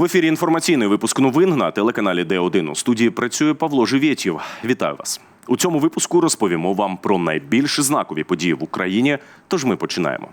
В ефірі інформаційний випуск новин на телеканалі Д1. У студії працює Павло Живєтєв. Вітаю вас. У цьому випуску розповімо вам про найбільш знакові події в Україні. Тож ми починаємо.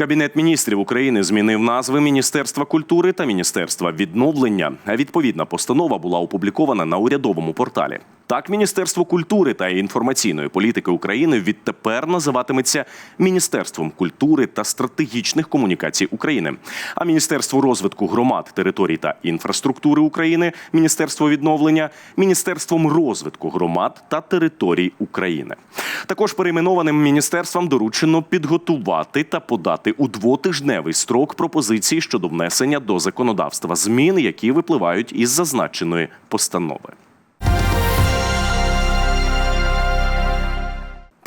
Кабінет міністрів України змінив назви Міністерства культури та Міністерства відновлення. Відповідна постанова була опублікована на урядовому порталі. Так, Міністерство культури та інформаційної політики України відтепер називатиметься Міністерством культури та стратегічних комунікацій України. А Міністерство розвитку громад, територій та інфраструктури України, Міністерство відновлення, Міністерством розвитку громад та територій України. Також перейменованим міністерствам доручено підготувати та подати у двотижневий строк пропозиції щодо внесення до законодавства змін, які випливають із зазначеної постанови.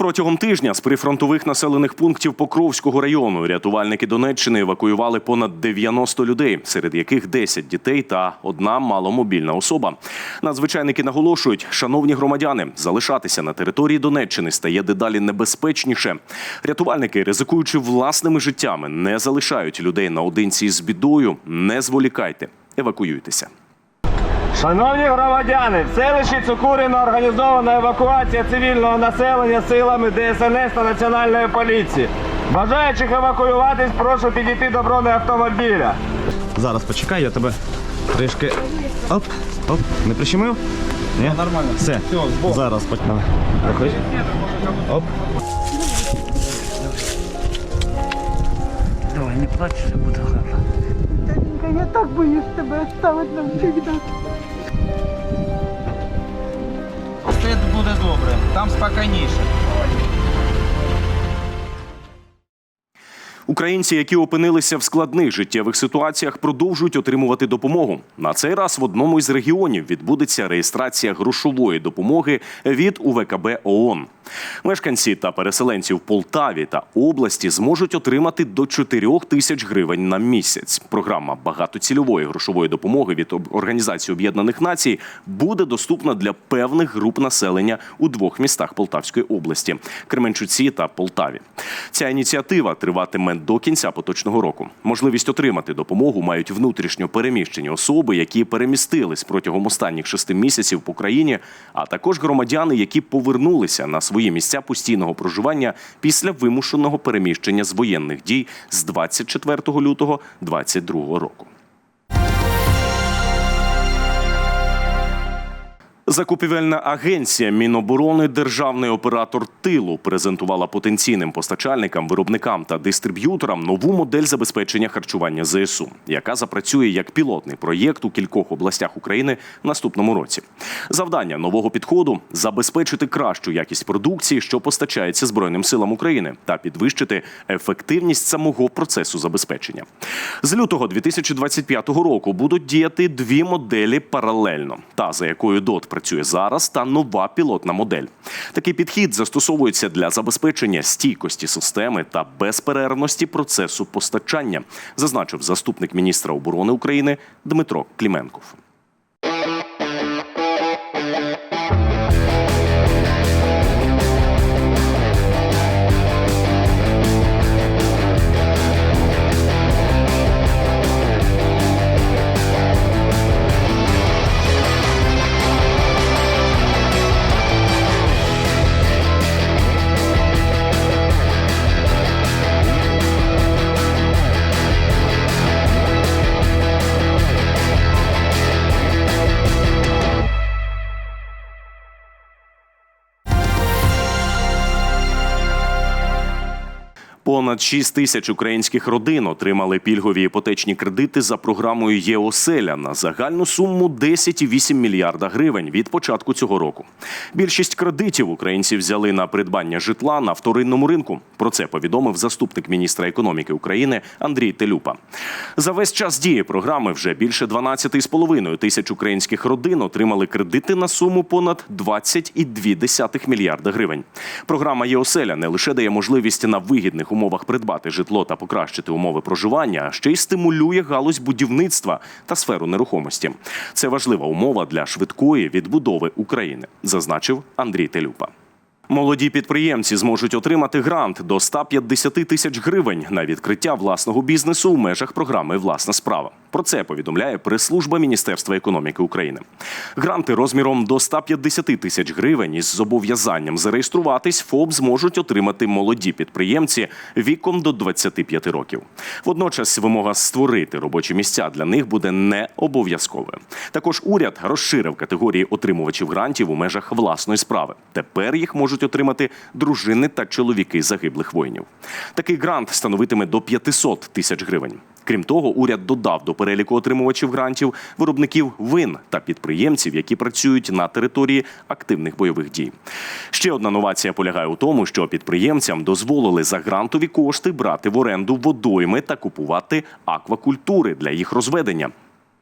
Протягом тижня з прифронтових населених пунктів Покровського району рятувальники Донеччини евакуювали понад 90 людей, серед яких 10 дітей та одна маломобільна особа. Надзвичайники наголошують, шановні громадяни, залишатися на території Донеччини стає дедалі небезпечніше. Рятувальники, ризикуючи власними життями, не залишають людей наодинці з бідою. Не зволікайте, евакуюйтеся. Шановні громадяни, в селищі Цукуріно організована евакуація цивільного населення силами ДСНС та Національної поліції. Бажаючих евакуюватись, прошу підійти до бронеавтомобіля. Зараз почекай, я тебе трішки. Оп, оп, не прищемив? Ні? Нормально. Все. Зараз поч- Давай. Проходь. Оп. Давай, не плачь, все буде гарно. Таненька, я так боюсь тебе оставити навсегда. Там спокійніше. Українці, які опинилися в складних життєвих ситуаціях, продовжують отримувати допомогу. На цей раз в одному із регіонів відбудеться реєстрація грошової допомоги від УВКБ ООН. Мешканці та переселенці в Полтаві та області зможуть отримати до 4 тисяч гривень на місяць. Програма багатоцільової грошової допомоги від Організації Об'єднаних Націй буде доступна для певних груп населення у двох містах Полтавської області Кременчуці та Полтаві. Ця ініціатива триватиме до кінця поточного року. Можливість отримати допомогу мають внутрішньо переміщені особи, які перемістились протягом останніх шести місяців по країні, а також громадяни, які повернулися на свої місця постійного проживання після вимушеного переміщення з воєнних дій з 24 лютого 2022 року. Закупівельна агенція Міноборони Державний оператор тилу презентувала потенційним постачальникам, виробникам та дистриб'юторам нову модель забезпечення харчування ЗСУ, яка запрацює як пілотний проєкт у кількох областях України в наступному році. Завдання нового підходу забезпечити кращу якість продукції, що постачається Збройним силам України, та підвищити ефективність самого процесу забезпечення. З лютого 2025 року будуть діяти дві моделі паралельно: та за якою ДОТ працює зараз, та нова пілотна модель. Такий підхід застосовується для забезпечення стійкості системи та безперервності процесу постачання, зазначив заступник міністра оборони України Дмитро Кліменков. Понад 6 тисяч українських родин отримали пільгові іпотечні кредити за програмою ЄОСЕЛЯ на загальну суму 10,8 мільярда гривень від початку цього року. Більшість кредитів українці взяли на придбання житла на вторинному ринку. Про це повідомив заступник міністра економіки України Андрій Телюпа. За весь час дії програми вже більше 12,5 тисяч українських родин отримали кредити на суму понад 20,2 мільярда гривень. Програма ЄОСЕЛЯ не лише дає можливість на вигідних умовах придбати житло та покращити умови проживання, ще й стимулює галузь будівництва та сферу нерухомості. Це важлива умова для швидкої відбудови України, зазначив Андрій Телюпа. Молоді підприємці зможуть отримати грант до 150 тисяч гривень на відкриття власного бізнесу у межах програми Власна справа. Про це повідомляє прес-служба Міністерства економіки України. Гранти розміром до 150 тисяч гривень із зобов'язанням зареєструватись ФОП зможуть отримати молоді підприємці віком до 25 років. Водночас вимога створити робочі місця для них буде не обов'язковою. Також уряд розширив категорії отримувачів грантів у межах власної справи. Тепер їх можуть отримати дружини та чоловіки загиблих воїнів. Такий грант становитиме до 500 тисяч гривень. Крім того, уряд додав до переліку отримувачів грантів виробників вин та підприємців, які працюють на території активних бойових дій. Ще одна новація полягає у тому, що підприємцям дозволили за грантові кошти брати в оренду водойми та купувати аквакультури для їх розведення.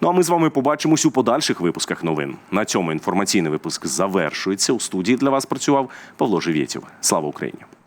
Ну а ми з вами побачимось у подальших випусках новин. На цьому інформаційний випуск завершується. У студії для вас працював Павло Живєтєв. Слава Україні!